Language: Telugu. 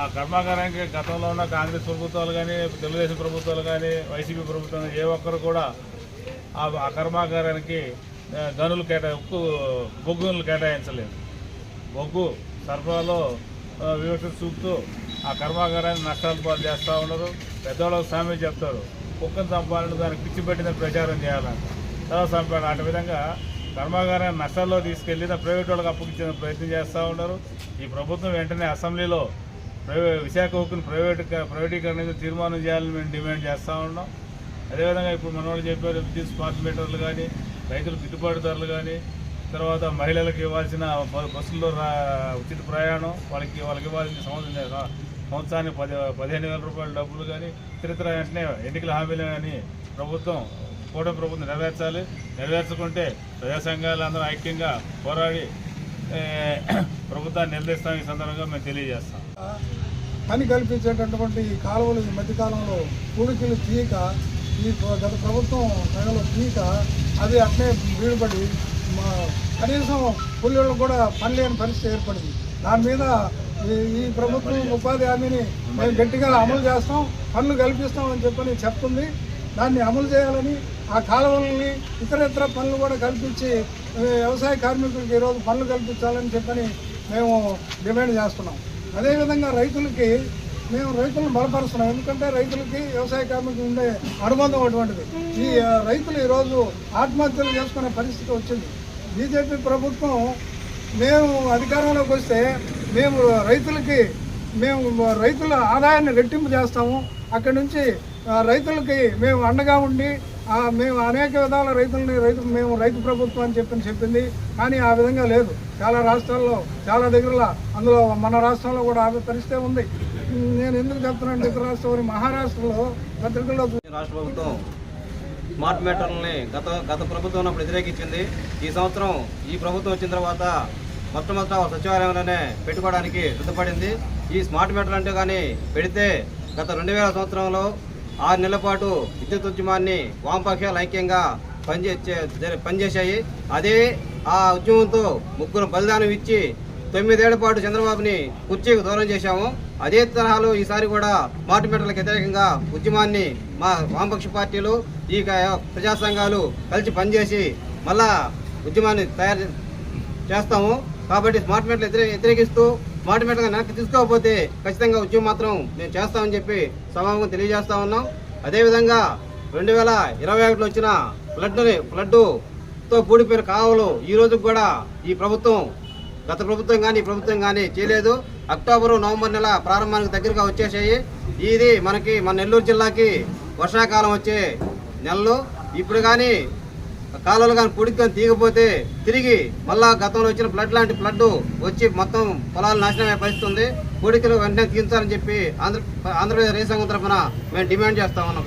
ఆ కర్మాగారానికి గతంలో ఉన్న కాంగ్రెస్ ప్రభుత్వాలు కానీ తెలుగుదేశం ప్రభుత్వాలు కానీ వైసీపీ ప్రభుత్వం ఏ ఒక్కరు కూడా ఆ కర్మాగారానికి గనులు కేటా ఉక్కు కేటాయించలేదు. బొగ్గు సరఫరాలో వివక్ష చూపుతూ ఆ కర్మాగారాన్ని నష్టాలు పాలు చేస్తూ ఉన్నారు. పెద్దవాళ్ళకు సామ్యం చెప్తారు. కుక్కను చంపాలని దానికి పిచ్చి పెట్టిన ప్రచారం చేయాలంట. తర్వాత చంపాడు అటు విధంగా కర్మాగారాన్ని నష్టాల్లో తీసుకెళ్ళి ప్రైవేట్ వాళ్ళకి అప్పగించిన ప్రయత్నం చేస్తూ ఉన్నారు. ఈ ప్రభుత్వం వెంటనే అసెంబ్లీలో ప్రైవే విశాఖ హక్కును ప్రైవేట్ ప్రైవేటీకరణ తీర్మానం చేయాలని మేము డిమాండ్ చేస్తూ ఉన్నాం. అదేవిధంగా ఇప్పుడు మన వాళ్ళు చెప్పారు విద్యుత్ స్మార్ట్ మీటర్లు కానీ రైతులు గిట్టుబాటు ధరలు కానీ తర్వాత మహిళలకు ఇవ్వాల్సిన బ- బస్సుల్లో రా ఉచిత ప్రయాణం వాళ్ళకి వాళ్ళకి ఇవ్వాల్సిన సంవత్సరం సంవత్సరానికి పది పదిహేను వేల రూపాయల డబ్బులు కానీ ఇతరితర వెంటనే ఎన్నికల హామీలు కానీ ప్రభుత్వం కూటమి ప్రభుత్వం నెరవేర్చాలి. నెరవేర్చుకుంటే ప్రజా సంఘాలు అందరూ ఐక్యంగా పోరాడి ప్రభుత్వాన్ని నిలదీస్తాం ఈ సందర్భంగా మేము తెలియజేస్తాం. పని కల్పించేటటువంటి ఈ కాలువలు ఈ మధ్యకాలంలో కూడికలు తీయక ఈ గత ప్రభుత్వం నగలు తీయక అది అట్లే వీడుపడి మా కనీసం కూలీలకు కూడా పని లేని పరిస్థితి ఏర్పడింది. దాని మీద ఈ- ఈ ప్రభుత్వం ఉపాధి హామీని మేము గట్టిగా అమలు చేస్తాం పనులు కల్పిస్తామని చెప్పని చెప్తుంది. దాన్ని అమలు చేయాలని ఆ కాలువలని ఇతర ఇతర పనులు కూడా కల్పించి వ్యవసాయ కార్మికులకు ఈరోజు పనులు కల్పించాలని చెప్పని మేము డిమాండ్ చేస్తున్నాం. అదేవిధంగా రైతులకి మేము రైతులను బలపరుస్తున్నాం. ఎందుకంటే రైతులకి వ్యవసాయ కార్మికులు ఉండే అనుబంధం అటువంటిది. ఈ రైతులు ఈరోజు ఆత్మహత్యలు చేసుకునే పరిస్థితి వచ్చింది. బీజేపీ ప్రభుత్వం మేము అధికారంలోకి వస్తే మేము రైతులకి మేము రైతుల ఆదాయాన్ని రెట్టింపు చేస్తాము. అక్కడి నుంచి రైతులకి మేము అండగా ఉండి మేము అనేక విధాల రైతులని రైతు మేము రైతు ప్రభుత్వం అని చెప్పని చెప్పింది కానీ ఆ విధంగా లేదు. చాలా రాష్ట్రాల్లో చాలా దగ్గరలో అందులో మన రాష్ట్రంలో కూడా ఆ పరిస్థితి ఉంది. నేను ఎందుకు చెప్తున్నాను ఇతర రాష్ట్రం మహారాష్ట్రలో పత్రికల్లో రాష్ట్ర ప్రభుత్వం స్మార్ట్ మీటర్లని గత గత ప్రభుత్వం వ్యతిరేకించింది. ఈ సంవత్సరం ఈ ప్రభుత్వం వచ్చిన తర్వాత మొట్టమొదట సచివాలయంలోనే పెట్టుకోవడానికి సిద్ధపడింది. ఈ స్మార్ట్ మీటర్ అంటే కానీ పెడితే గత రెండు వేల సంవత్సరంలో ఆరు నెలల పాటు విద్యుత్ ఉద్యమాన్ని వామపక్షాలు ఐక్యంగా పనిచే పనిచేశాయి. అదే ఆ ఉద్యమంతో ముగ్గురు బలిదానం ఇచ్చి తొమ్మిదేళ్ళ పాటు చంద్రబాబుని కుర్చీకి దూరం చేశాము. అదే తరహాలో ఈసారి కూడా స్మార్ట్ వ్యతిరేకంగా ఉద్యమాన్ని మా వామపక్ష పార్టీలు ఈ ప్రజాసంఘాలు ప్రజా సంఘాలు కలిసి పనిచేసి మళ్ళా ఉద్యమాన్ని తయారు చేస్తాము. కాబట్టి స్మార్ట్ మీటర్లు వ్యతిరేకిస్తూ స్మార్ట్ మీటర్లు వెనక్కి తీసుకోకపోతే ఖచ్చితంగా ఉద్యమం మాత్రం మేము చేస్తామని చెప్పి సభాముఖం తెలియజేస్తా ఉన్నాం. అదేవిధంగా రెండు వేల ఇరవై ఒకటిలో వచ్చిన ఫ్లడ్ని ఫ్లడ్తో కూడిపోయిన కావలు ఈ రోజు కూడా ఈ ప్రభుత్వం గత ప్రభుత్వం కానీ ప్రభుత్వం కానీ చేయలేదు. అక్టోబరు నవంబర్ నెల ప్రారంభానికి దగ్గరగా వచ్చేసాయి. ఇది మనకి మన నెల్లూరు జిల్లాకి వర్షాకాలం వచ్చే నెలలు. ఇప్పుడు కానీ కాలువలు కానీ పుడికి తీగపోతే తిరిగి మళ్ళా గతంలో వచ్చిన ఫ్లడ్ లాంటి ఫ్లడ్ వచ్చి మొత్తం పొలాలు నాశనం పరిస్థితుంది పూడికలు వెంటనే తీయించాలని చెప్పి ఆంధ్ర ఆంధ్రప్రదేశ్ రైతు సంఘం తరఫున మేము డిమాండ్ చేస్తా ఉన్నాం